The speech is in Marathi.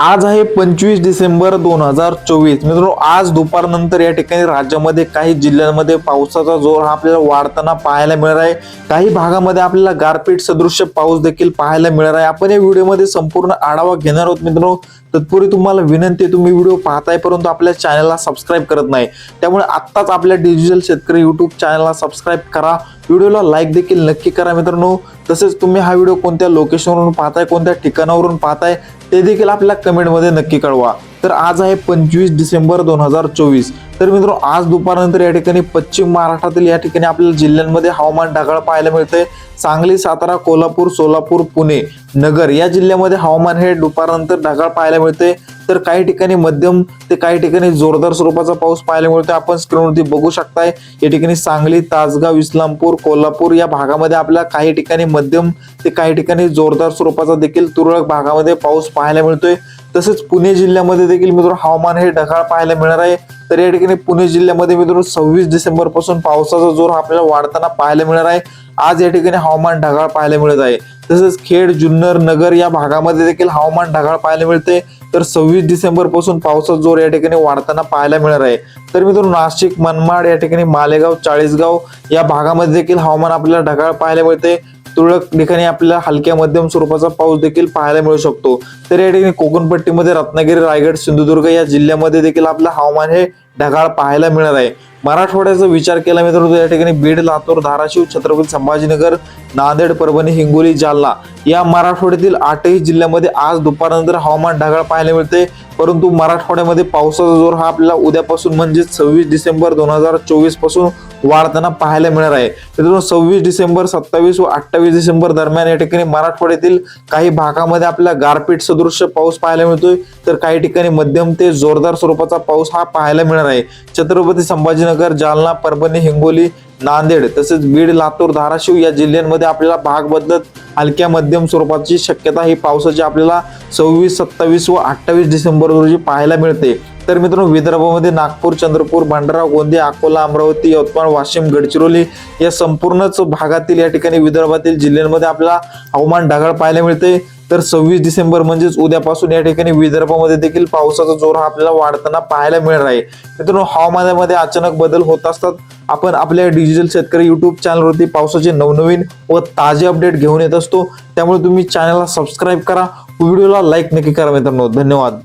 आज आहे पंचवीस डिसेंबर दोन हजार चोवीस. मित्रांनो आज दुपारनंतर या ठिकाणी राज्यामध्ये काही जिल्ह्यांमध्ये पावसाचा जोर हा आपल्याला वाढताना पाहायला मिळणार आहे. काही भागामध्ये आपल्याला गारपीट सदृश्य पाऊस देखील पाहायला मिळणार आहे. आपण या व्हिडिओमध्ये संपूर्ण आढावा घेणार आहोत मित्रांनो. तत्पूर्वी तुम्हाला विनंती आहे तुम्ही व्हिडिओ पाहताय परंतु आपल्या चॅनलला सबस्क्राईब करत नाही. त्यामुळे आत्ताच आपल्या डिजिटल शेतकरी यूट्यूब चॅनलला सबस्क्राईब करा. व्हिडिओला लाईक देखील नक्की करा मित्रांनो. तसेच तुम्ही हा व्हिडिओ कोणत्या लोकेशनवरून पाहताय कोणत्या ठिकाणावरून पाहताय ते देखील आपल्या कमेंटमध्ये नक्की कळवा. तर आज आहे पंचवीस डिसेंबर दोन हजार चोवीस. तर मित्रांनो आज दुपारनंतर या ठिकाणी पश्चिम महाराष्ट्रातील या ठिकाणी आपल्याला जिल्ह्यांमध्ये हवामान ढगाळ पाहायला मिळतंय. सांगली सातारा कोल्हापूर सोलापूर पुणे नगर या जिल्ह्यामध्ये हवामान हे दुपारनंतर ढगाळ पाहायला मिळते तर काही ठिकाणी मध्यम ते काही ठिकाणी जोरदार स्वरूपाचा पाऊस पाहायला मिळतो आपण स्क्रीनवरती बघू शकताय या ठिकाणी सांगली तासगाव इस्लामपूर कोल्हापूर या भागामध्ये आपल्याला काही ठिकाणी मध्यम ते काही ठिकाणी जोरदार स्वरूपाचा देखील तुरळक भागामध्ये पाऊस पाहायला मिळतोय. तसेच पुणे जिल्ह्यामध्ये देखील मित्र हवामान हे ढगाळ पाहायला मिळणार आहे. तर या ठिकाणी पुणे जिल्ह्यामध्ये मित्र सव्वीस डिसेंबरपासून पावसाचा जोर हा आपल्याला वाढताना पाहायला मिळणार आहे. आज या ठिकाणी हवामान ढगाळ पाहायला मिळत आहे. तसेच खेड जुन्नर नगर या भागामध्ये देखील हवामान ढगाळ पाहायला मिळते. तर सव्वीस डिसेंबरपासून पावसाचा जोर या ठिकाणी वाढताना पाहायला मिळणार आहे. तर मित्रांनो नाशिक मनमाड या ठिकाणी मालेगाव चाळीसगाव या भागामध्ये देखील हवामान आपल्याला ढगाळ पाहायला मिळते. तुरळक ठिकाणी आपल्याला हलक्या मध्यम स्वरूपाचा पाऊस देखील पाहायला मिळू शकतो. तर या ठिकाणी कोकणपट्टीमध्ये रत्नागिरी रायगड सिंधुदुर्ग या जिल्ह्यामध्ये देखील आपलं हवामान हे ढगाळ पाहायला मिळत आहे. मराठवाड्याचा विचार केला मित्रांनो या ठिकाणी बीड लातूर धाराशिव छत्रपती संभाजीनगर नांदेड परभणी हिंगोली जालना या मराठवाड्यातील आठही जिल्ह्यामध्ये आज दुपारनंतर हवामान ढगाळ पाहायला मिळते. परंतु मराठवाड्यामध्ये पावसाचा जोर हा आपल्याला उद्यापासून म्हणजे सव्वीस डिसेंबर दोन हजार चोवीसपासून वाढताना पाहायला मिळणार आहे. मित्रांनो सव्वीस डिसेंबर सत्तावीस व अठ्ठावीस डिसेंबर दरम्यान या ठिकाणी मराठवाड्यातील काही भागामध्ये आपल्याला गारपीट सदृश्य पाऊस पाहायला मिळतोय. तर काही ठिकाणी मध्यम ते जोरदार स्वरूपाचा पाऊस हा पाहायला मिळणार आहे छत्रपती संभाजीनगर जालना परभणी हिंगोली नांदेड तसेच बीड लातूर धाराशिव या जिल्ह्यांमध्ये आपल्याला भाग बदलत हलक्या मध्यम स्वरूपाची शक्यता ही पावसाची आपल्याला सव्वीस सत्तावीस व अठ्ठावीस डिसेंबर रोजी पाहायला मिळते. तर मित्रांनो विदर्भामध्ये नागपूर चंद्रपूर भंडारा गोंदिया अकोला अमरावती यवतमाळ वाशिम गडचिरोली या संपूर्णच भागातील या ठिकाणी विदर्भातील जिल्ह्यांमध्ये आपल्याला हवामान ढगाळ पाहायला मिळते. तर सव्वीस डिसेंबर म्हणजेच उद्यापासून या ठिकाणी विदर्भामध्ये देखील पावसाचा जोर हा आपल्याला वाढताना पाहायला मिळणार आहे. मित्रांनो हवामानामध्ये अचानक बदल होत असतात. आपण आपल्या डिजिटल शेतकरी युट्यूब चॅनलवरती पावसाचे नवनवीन व ताजे अपडेट घेऊन येत असतो. त्यामुळे तुम्ही चॅनलला सबस्क्राईब करा. व्हिडिओला लाईक नक्की करा मित्रांनो. धन्यवाद.